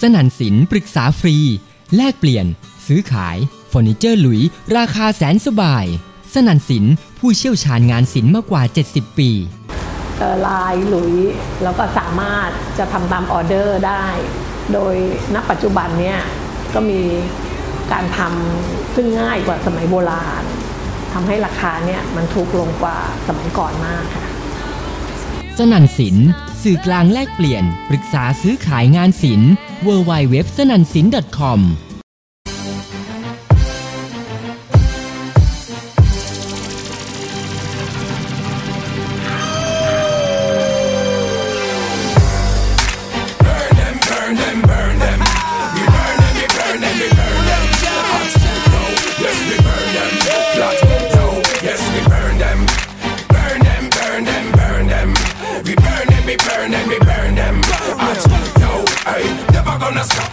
สนันสินปรึกษาฟรี แลกเปลี่ยน ซื้อขายเฟอร์นิเจอร์หลุย ราคาแสนสบาย สนันสินผู้เชี่ยวชาญงานศิลป์มากกว่า 70 ปีลายหลุยแล้วก็สามารถจะทำตามออเดอร์ได้ โดยณปัจจุบันเนี่ยก็มีการทำซึ่งง่ายกว่าสมัยโบราณทำให้ราคาเนี่ยมันถูกลงกว่าสมัยก่อนมากค่ะ สนันสิน สื่อกลางแลกเปลี่ยน ปรึกษาซื้อขายงานศิลป์ w w w s n a n s i n com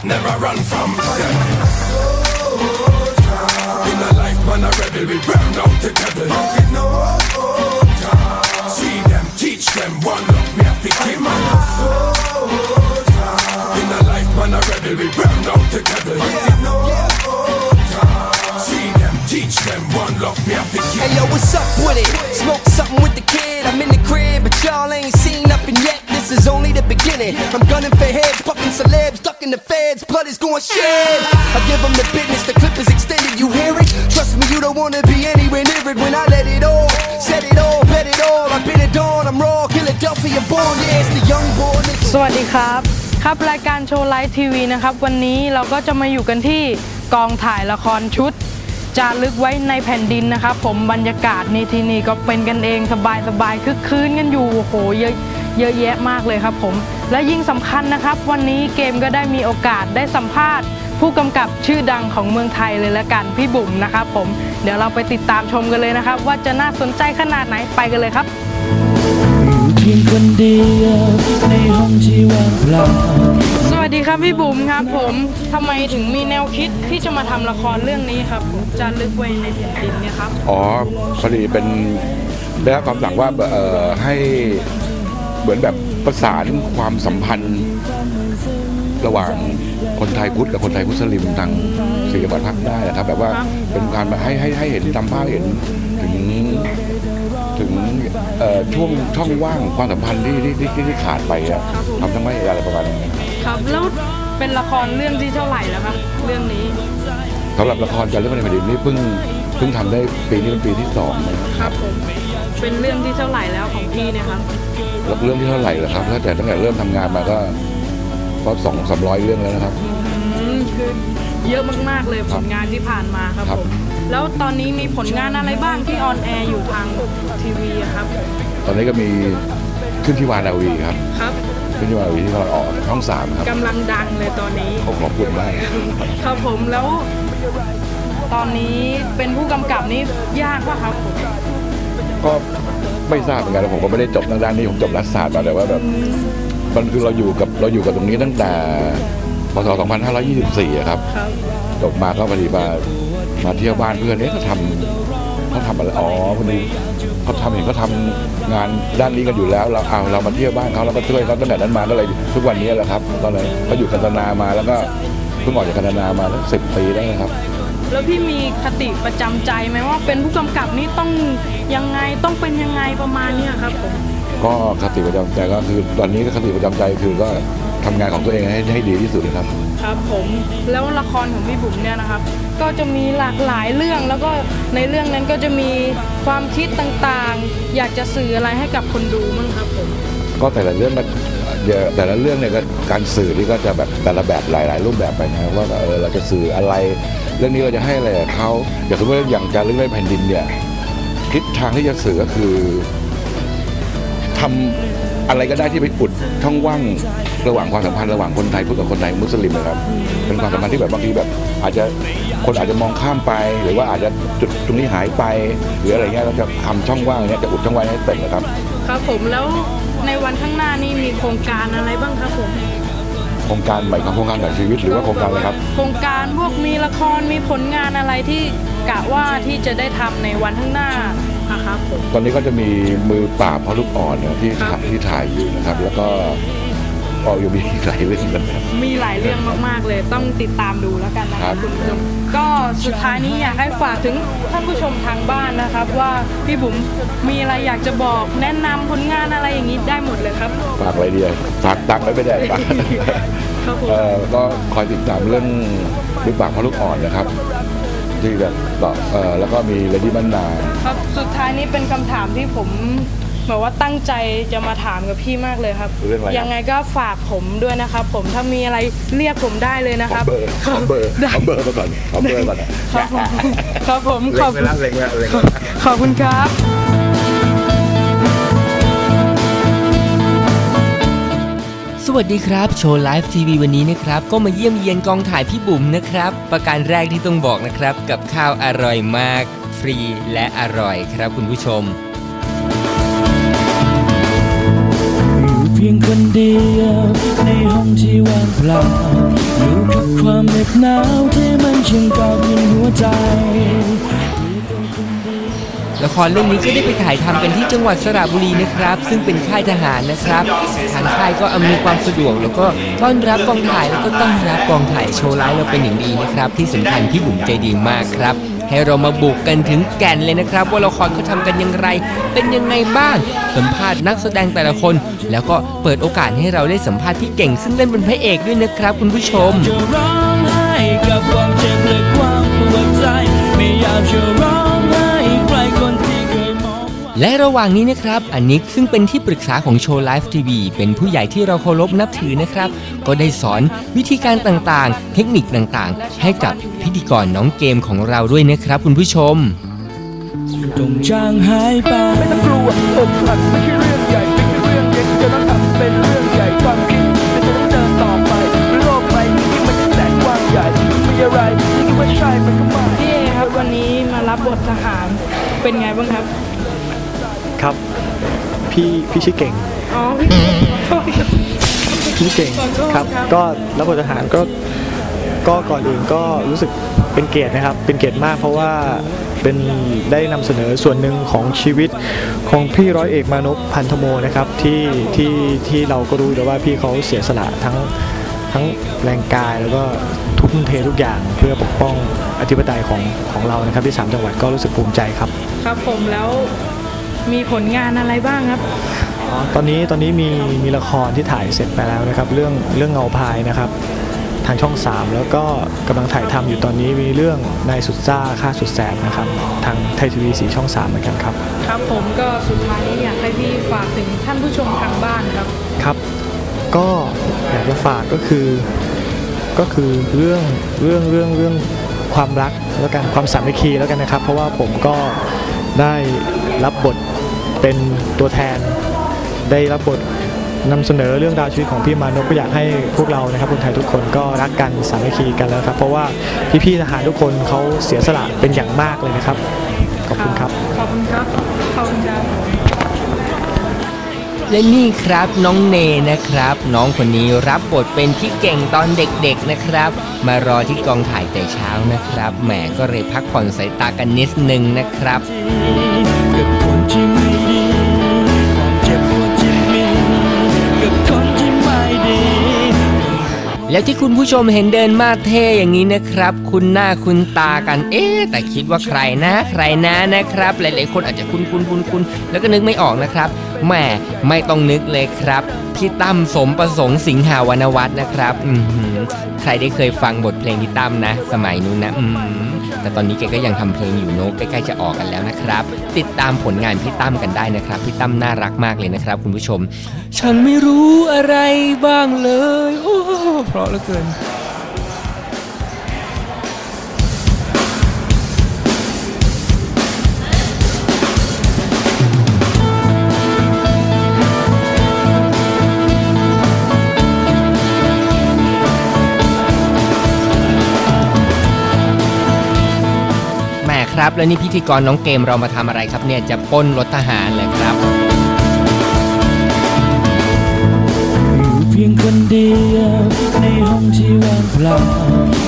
never run from them. In a life, man, a rebel, we burn out the Blood is going shed. I give them the business, the clip is extended. You hear it? Trust me, you don't wanna be anywhere near it when I let it all. Set it all, bet it all. I've been it on. I'm raw, Philadelphia born. Yeah, it's the young boy. nigga. สวัสดีครับ ครับรายการโชว์ไลฟ์ทีวีนะครับ วันนี้เราก็จะมาอยู่กันที่กองถ่ายละครชุด จารึกไว้ในแผ่นดินนะครับ ผมบรรยากาศในที่นี่ก็เป็นกันเองสบายสบายคึกคืนกันอยู่โอ้โหเยอะเยอะแยะมากเลยครับผม และยิ่งสำคัญนะครับ วันนี้เกมก็ได้มีโอกาสได้สัมภาษณ์ ผู้กำกับชื่อดังของเมืองไทยเลยละกันพี่บุ๋มนะครับผมเดี๋ยวเราไปติดตามชมกันเลยนะครับ ว่าจะน่าสนใจขนาดไหนไปกันเลยครับอยู่เพียงคนเดียวในห้องที่ว่างเปล่าสวัสดีครับพี่บุ๋มครับผมทำไมถึงมีแนวคิดที่จะมาทำละครเรื่องนี้ครับผมจารึกไว้ในแผ่นดินเนี่ยครับ อ๋อพอดีเป็นได้รับคำสั่งว่าเอ่อให้เหมือนแบบ ประสานความสัมพันธ์ระหว่างคนไทยพุทธกับคนไทยมุสลิมทางสี่จังหวัดภาคใต้นะครับ แบบว่าเป็นการมาให้ให้ให้เห็นทำภาพเห็นถึงถึงช่วงช่องว่างความสัมพันธ์ที่ที่ที่ที่ขาดไปอะทำทั้งไม่อะไรประมาณนี้ครับแล้วเป็นละครเรื่องที่เท่าไหร่แล้วครับเรื่องนี้สำหรับละครจารึกในแผ่นดินนี่เพิ่งเพิ่งทำได้ปีนี้เป็นปีที่สองนะครับรบ เป็นเรื่องที่เท่าไหร่แล้วของพี่เนี่ยครับแล้วเรื่องที่เท่าไหร่เหรอครับตั้งแต่ตั้งแต่เริ่มทำงานมาก็ก็สองสามร้อยเรื่องแล้วนะครับอืมคือเยอะมากๆเลยผลงานที่ผ่านมาครับครับผมแล้วตอนนี้มีผลงานอะไรบ้างที่ออนแอร์อยู่ทางทีวีอะครับ ตอนนี้ก็มีขึ้นที่วานาวีครับครับขึ้นที่วานาวีที่ตอนออกช่องสามครับกำลังดังเลยตอนนี้ขอขอบคุณมากครับผมแล้วตอนนี้เป็นผู้กำกับนี่ยากป่ะครับผม ก็ไม่ทราบเหมือนกันผมก็ไม่ได้จบทางด้านนี้ผมจบรัฐศาสตร์มาแต่ว่าแบบมันคือเราอยู่กับเราอยู่กับตรงนี้ตั้งแต่พศ 2524อะครับครับจบมาก็พอดีมามาเที่ยวบ้านเพื่อนเอ๊ะเขาทำเขาทำอะไรอ๋อพอดีเขาทำเห็นเขาทำงานด้านนี้กันอยู่แล้ว เราเอาเรามาเที่ยวบ้านเขาแล้วก็ช่วยเขาตั้งแต่นั้นมาก็เลยทุกวันนี้แหละครับก็เลยเขาอยู่กันตนามาแล้วก็เพิ่งออกจากกันตนามาแล้วสิบปีได้ครับ แล้วพี่มีคติประจำใจไหมว่าเป็นผู้กำกับนี่ต้อง ยังไงต้องเป็นยังไงประมาณเนี้ยครับผมก็คติประจำใจก็คือตอนนี้ก็คติประจำใจคือก็ทำงานของตัวเองให้ให้ดีที่สุดนะครับ ครับผมแล้วละครของพี่บุ๋มเนี่ยนะครับ ก็จะมีหลากหลายเรื่องแล้วก็ในเรื่องนั้นก็จะมีความคิดต่างๆ อยากจะสื่ออะไรให้กับคนดูมั้งครับผมก็แต่ละเรื่องก็เดี๋ยวแต่ละเรื่องเนี่ยก็การสื่อนี่ก็จะแบบแต่ละแบบหลาย ๆ รูปแบบไปนะว่าเออเราจะสื่ออะไร เรื่องนี้เราจะให้อะไรกับเขาอย่างสมมติว่าอย่างจารึกในแผ่นดินเนี่ย ทิศทางที่จะสื่อก็คือทำอะไรก็ได้ที่ไปอุดช่องว่างระหว่างความสัมพันธ์ระหว่างคนไทยพุทธกับคนไทยมุสลิมนะครับ เป็นความสัมพันธ์ที่แบบบางทีแบบ อาจจะคนอาจจะมองข้ามไป หรือว่าอาจจะจุดตรงนี้หายไป หรืออะไรเงี้ยเราจะทำช่องว่างเนี้ยจะอุดช่องว่างให้เต็มนะครับ ครับผมแล้วในวันข้างหน้านี่มีโครงการอะไรบ้างครับผมโครงการใหม่ของโครงการแบบชีวิตหรือว่าโครงการอะไรครับ โครงการพวกมีละครมีผลงานอะไรที่ กะว่าที่จะได้ทำในวันข้างหน้านะครับผม ตอนนี้ก็จะมีมือปราบพ่อลูกอ่อนเนี่ยที่ครับที่ถ่ายอยู่นะครับ แล้วก็ออกอยู่มีหลายเรื่องกันนะมีหลายเรื่องมาก ๆ เลยต้องติดตามดูแล้วกันนะคครัรับบคุณผู้ชมก็สุดท้ายนี้อยากให้ฝากถึงท่านผู้ชมทางบ้านนะครับ ว่าพี่บุ๋มมีอะไรอยากจะบอกแนะนำผลงานอะไรอย่างนี้ได้หมดเลยครับฝากอะไรดีอะฝากตังค์ไว้ไม่ได้ฝาก ครับผม เอ่อก็คอยติดตามเรื่องลูกปากพระลูกอ่อนนะครับ ที่แบบต่อเอ่อแล้วก็มีเลดี้มันนา ครับสุดท้ายนี้เป็นคำถามที่ผมแบบว่าตั้งใจจะมาถามกับพี่มากเลยครับ เรื่องอะไรครับ ยังไงก็ฝากผมด้วยนะครับ ผมถ้ามีอะไรเรียกผมได้เลยนะขคอรับเบอร์ขอเบอร์ได้ขอเบอร์มาก่อนขอเบอร์ก่อนนะครับผมครับผมขเล็องบไว้แล้วเล็งไว้แล้วเล็งไว้แล้ว ขอบคุณครับ สวัสดีครับ โชว์ไลฟ์ทีวีวันนี้นะครับ ก็มาเยี่ยมเยียนกองถ่ายพี่บุ๋มนะครับ ประการแรกที่ต้องบอกนะครับ กับข้าวอร่อยมาก ฟรีและอร่อยครับคุณผู้ชม อยู่เพียงคนเดียวในห้องที่ว่างเปล่าอยู่กับความเหน็บหนาวที่มันช่างกอดยินหัวใจ ละครเรื่องนี้ก็ได้ไปถ่ายทำกันที่จังหวัดสระบุรีนะครับ ซึ่งเป็นค่ายทหารนะครับทางค่ายก็อำนวยความสะดวก แล้วก็ต้อนรับกองถ่ายแล้วก็ต้อนรับกองถ่ายโชว์ไลฟ์เราเป็นอย่างดีนะครับ ที่สำคัญพี่บุ๋มใจดีมากครับให้เรามาบุกกันถึงแก่นเลยนะครับ ว่าละครเขาทำกันอย่างไร เป็นยังไงบ้าง สัมภาษณ์นักแสดงแต่ละคน แล้วก็เปิดโอกาสให้เราได้สัมภาษณ์พี่เก่ง ซึ่งเล่นเป็นพระเอกด้วยนะครับ คุณผู้ชมจะร้องไห้กับความเจ็บและความปวดใจไม่อยากจะร้อง และระหว่างนี้นะครับอันนิกซึ่งเป็นที่ปรึกษาของโชว์ไลฟ์ทีวีเป็นผู้ใหญ่ที่เราเคารพนับถือนะครับ ก็ได้สอนวิธีการต่างๆ เทคนิคต่างๆ ให้กับพิธีกรน้องเกมของเราด้วยนะครับ คุณผู้ชมจงจางหายไปไม่ต้องกลัวอกหักไม่ใช่เรื่องใหญ่เป็นเรื่องเล็กจะต้องทำเป็นเรื่องใหญ่ความคิดจะต้องเดินต่อไปโลกใบนี้มันแสนกว้างใหญ่มีอะไรที่ว่าใช่มันก็มาพี่เอครับวันนี้มารับบททหารเป็นไงบ้างครับ ครับ พี่พี่ชื่อเก่งอ๋อพี่โทษครับพี่เก่งขอโทษครับครับ ก็รับบททหารก็ก็ก่อนอื่นก็รู้สึกเป็นเกียรตินะครับ เป็นเกียรติมากเพราะว่าเป็นได้นำเสนอส่วนหนึ่งของชีวิตของพี่ร้อยเอกมานพพันธโมนะครับที่ที่ที่เราก็รู้แต่ว่าพี่เขาเสียสละทั้งทั้งแรงกายแล้วก็ทุกทุ่มเททุกอย่างเพื่อปกป้องอธิปไตยของของเรานะครับที่สามจังหวัดก็รู้สึกภูมิใจครับ ครับผมแล้ว มีผลงานอะไรบ้างครับอ๋อตอนนี้ตอนนี้มีมีละครที่ถ่ายเสร็จไปแล้วนะครับ เรื่องเรื่องเงาพายนะครับ ทางช่อง 3 แล้วก็กำลังถ่ายทำอยู่ตอนนี้มีเรื่องนายสุดซ่าค่าสุดแสบนะครับ ทางไทยทีวีสีช่อง 3 เหมือนกันครับ ครับผมก็สุดท้ายนี้อยากให้พี่ฝากถึงท่านผู้ชมทางบ้านครับ ครับ ก็อยากจะฝากก็คือก็คือเรื่องเรื่องเรื่องเรื่องความรักแล้วกันความสามัคคีแล้วกันนะครับ เพราะว่าผมก็ ได้รับบทเป็นตัวแทน ได้รับบทนำเสนอเรื่องราวชีวิตของพี่มานพก็อยากให้พวกเรานะครับคนไทยทุกคนก็รักกันสามัคคีกันแล้วครับ เพราะว่าพี่ๆทหารทุกคนเขาเสียสละเป็นอย่างมากเลยนะครับ ขอบคุณครับ ขอบคุณครับ ขอบคุณครับ และนี่ครับน้องเนนะครับ น้องคนนี้รับบทเป็นพี่เก่งตอนเด็กๆนะครับ มารอที่กองถ่ายแต่เช้านะครับแหมก็เลยพักผ่อนสายตากันนิดนึงนะครับกับคนที่ไม่ดีความเจ็บปวดที่มีกับคนที่ไม่ดีแล้วที่คุณผู้ชมเห็นเดินมาเท่อย่างนี้นะครับ คุณหน้าคุณตากัน เอ๊แต่คิดว่าใครนะ ใครนะนะครับ หลายๆ คนอาจจะคุ้นคุ้นคุ้นคุ้นแล้วก็นึกไม่ออกนะครับ แหมไม่ต้องนึกเลยครับ พี่ตั้มสมประสงค์สิงหาวรรณวัฒน์นะครับอืใครได้เคยฟังบทเพลงพี่ตั้มนะ สมัยนู้นนะอืแต่ตอนนี้แกก็ยังทำเพลงอยู่โนกใกล้ๆจะออกกันแล้วนะครับ ติดตามผลงานพี่ตั้มกันได้นะครับ พี่ตั้มน่ารักมากเลยนะครับ คุณผู้ชม ฉันไม่รู้อะไรบ้างเลย โอ้เพราะเหลือเกิน ครับ แล้วนี่พิธีกรน้องเกมเรามาทำอะไรครับเนี่ยจะปล้นรถทหารเลยครับอยู่เพียงคนเเดียวในห้องที่ว่างเปล่า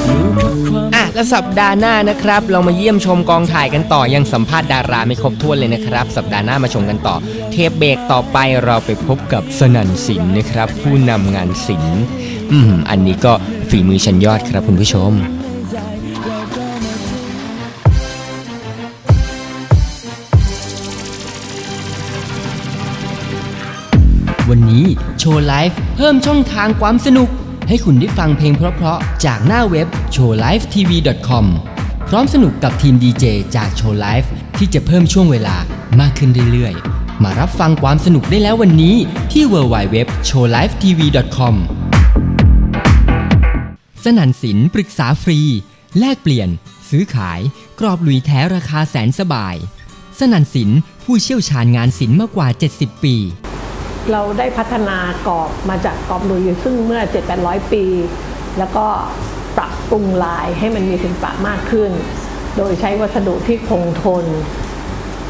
อยู่กับความอะแล้วสัปดาห์หน้านะครับ เรามาเยี่ยมชมกองถ่ายกันต่อยังสัมภาษณ์ดาราไม่ครบถ้วนเลยนะครับ สัปดาห์หน้ามาชมกันต่อ เทปเบรกต่อไปเราไปพบกับสนันสินนะครับ ผู้นำงานศิลป์อืมอันนี้ก็ฝีมือชั้นยอดครับคุณผู้ชม วันนี้โชว์ไลฟ์เพิ่มช่องทางความสนุก ให้คุณได้ฟังเพลงเพราะๆ จากหน้าเว็บ showlifetv.com พร้อมสนุกกับทีมดีเจจากโชว์ไลฟ์ที่จะเพิ่มช่วงเวลามากขึ้นเรื่อยๆ มารับฟังความสนุกได้แล้ววันนี้ที่ www.showlifetv.com สนันสินปรึกษาฟรี แลกเปลี่ยน ซื้อขาย กรอบหลุยแท้ราคาแสนสบาย สนันสินผู้เชี่ยวชาญงานศิลป์มากกว่า 70 ปี เราได้พัฒนากรอบมาจากกรอบลุยซึ่งเมื่อ 7-800 ปี แล้วก็ปรับปรุงลายให้มันมีศิลปะมากขึ้น โดยใช้วัสดุที่คงทน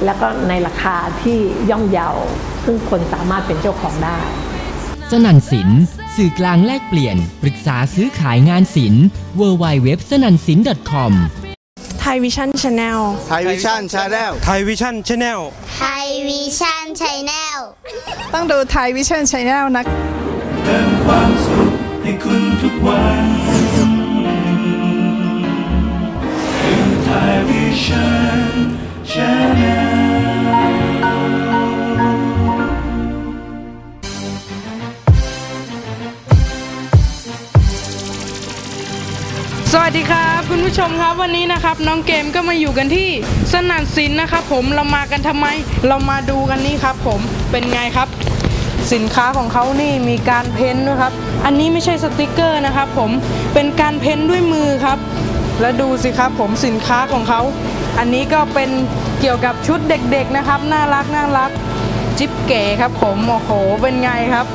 แล้วก็ในราคาที่ย่อมเยา ซึ่งคนสามารถเป็นเจ้าของได้สนันสินสื่อกลางแลกเปลี่ยน ปรึกษาซื้อขายงานศิลป์ w w w สนันสิน .com ไทยวิชั่นชาแนลไทยวิชั่นชาแนลไทยวิชั่นชาแนลไทยวิชั่นชัยแนลต้องดูไทยวิชั่นชาแนลนะ สวัสดีครับคุณผู้ชมครับวันนี้นะครับ น้องเกมก็มาอยู่กันที่สนันสินนะครับ ผมเรามากันทำไม เรามาดูกันนี่ครับ ผมเป็นไงครับ สินค้าของเขานี่มีการเพ้นด้วยครับ อันนี้ไม่ใช่สติกเกอร์นะครับ ผมเป็นการเพ้นด้วยมือครับ แล้วดูสิครับ ผมสินค้าของเขา อันนี้ก็เป็นเกี่ยวกับชุดเด็ก ๆนะครับ น่ารักน่ารัก จิ๊บเก๋ครับ ผมโอ้โหเป็นไงครับ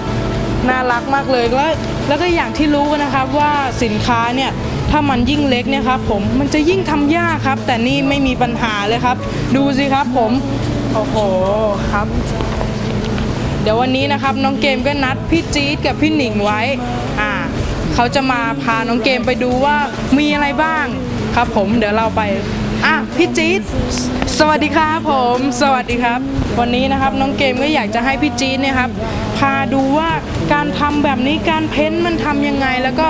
น่ารักมากเลยแล้วแล้วก็อย่างที่รู้กันนะครับว่าสินค้าเนี่ยถ้ามันยิ่งเล็กเนี่ยครับผมมันจะยิ่งทำยากครับ แต่นี่ไม่มีปัญหาเลยครับ ดูสิครับผมโอ้โหครับ เดี๋ยววันนี้นะครับน้องเกมก็นัดพี่จี๊ดกับพี่หนิงไว้อ่าเขาจะมาพาน้องเกมไปดูว่ามีอะไรบ้างครับผมเดี๋ยวเราไป อะพี่จี๊ดสวัสดีครับผม สวัสดีครับ วันนี้นะครับน้องเกมก็อยากจะให้พี่จี๊ดเนี่ยครับ พาดูว่าการทำแบบนี้การเพ้นท์มันทำยังไง แล้วก็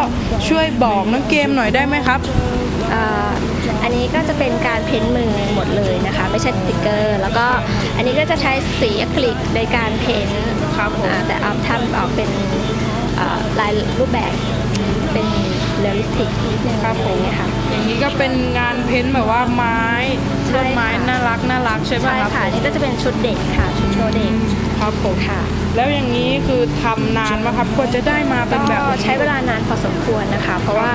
ช่วยบอกน้องเกมหน่อยได้ไหมครับอ่าอันนี้ก็จะเป็นการเพ้นท์มือหมดเลยนะคะ ไม่ใช่สติกเกอร์ แล้วก็อันนี้ก็จะใช้สีอะคริลิกในการเพ้นท์ครับผมอ่าแต่เอาทำออกเป็นอ่าลายรูปแบบเป็น เรียลลิสติกนิดนึงครับผมอะไรอย่างเงี้ยค่ะ อย่างนี้ก็เป็นงานเพ้นท์แบบว่าไม้ใช่ต้นไม้ค่ะ น่ารักน่ารักใช่ไหมใช่ครับค่ะอันนี่ก็จะเป็นชุดเด็กค่ะ ชุดโชว์เด็กครับผมค่ะ แล้วอย่างนี้คือทำนานไหมครับกว่าจะได้มาเป็นแบบ ก็นี้ใช้เวลานานพอสมควรนะคะ เพราะว่า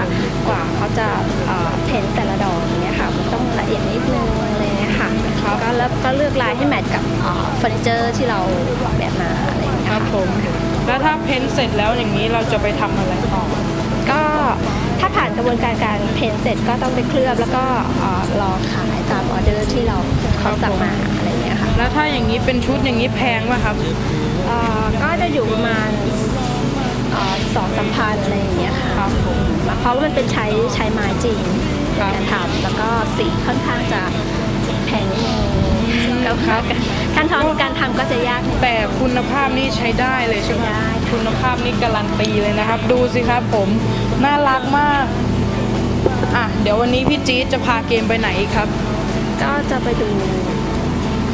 กว่าเขาจะเอ่อเพ้นท์แต่ละดอกอย่างเงี้ยค่ะมันต้องละเอียดนิดนึงอะไรเงี้ยค่ะก็แล้วก็เลือกลายให้แมทกับเอ่อเฟอร์นิเจอร์ที่เราออกแบบมาอะไรอย่างเงี้ยครับผม แล้วถ้าเพ้นท์เสร็จแล้วอย่างนี้เราจะไปทำอะไรต่อก็ ถ้าผ่านกระบวนการการเพ้นท์เสร็จก็ต้องไปเคลือบแล้วก็เอ่อรอขายตามออเดอร์ที่เราเขาสั่งมาอะไรอย่างเงี้ยค่ะแล้วถ้าอย่างนี้เป็นชุดอย่างนี้แพงไหมครับเอ่อก็จะอยู่ประมาณสองสามพันอะไรอย่างเงี้ยค่ะครับผมเพราะว่ามันเป็นใช้ใช้ไม้จริงในการทำแล้วก็สีค่อนข้างจะแพงนิดนึงก็การทำการทำก็จะยากนิดนึงแต่คุณภาพนี่ใช้ได้เลยใช่ไหมใช้ได้ คุณภาพนี่การันตีเลยนะครับ ดูสิครับผมน่ารักมากอะเดี๋ยววันนี้พี่จี๊ดจะพาเกมไปไหนอีกครับ ก็จะไปดู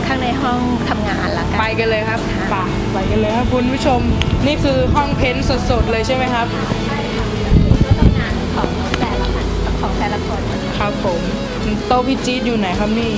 ข้างในห้องทำงานละกัไปนกันเลยครับไปไปกันเลยครับคุณผู้ชม นี่คือห้องเพ้นท์สดๆเลยใช่ไหมครับ ก็ทำงานของแต่ละคนของแต่ละคน ครับผมโต๊ะพี่จี๊ดอยู่ไหนครับนี่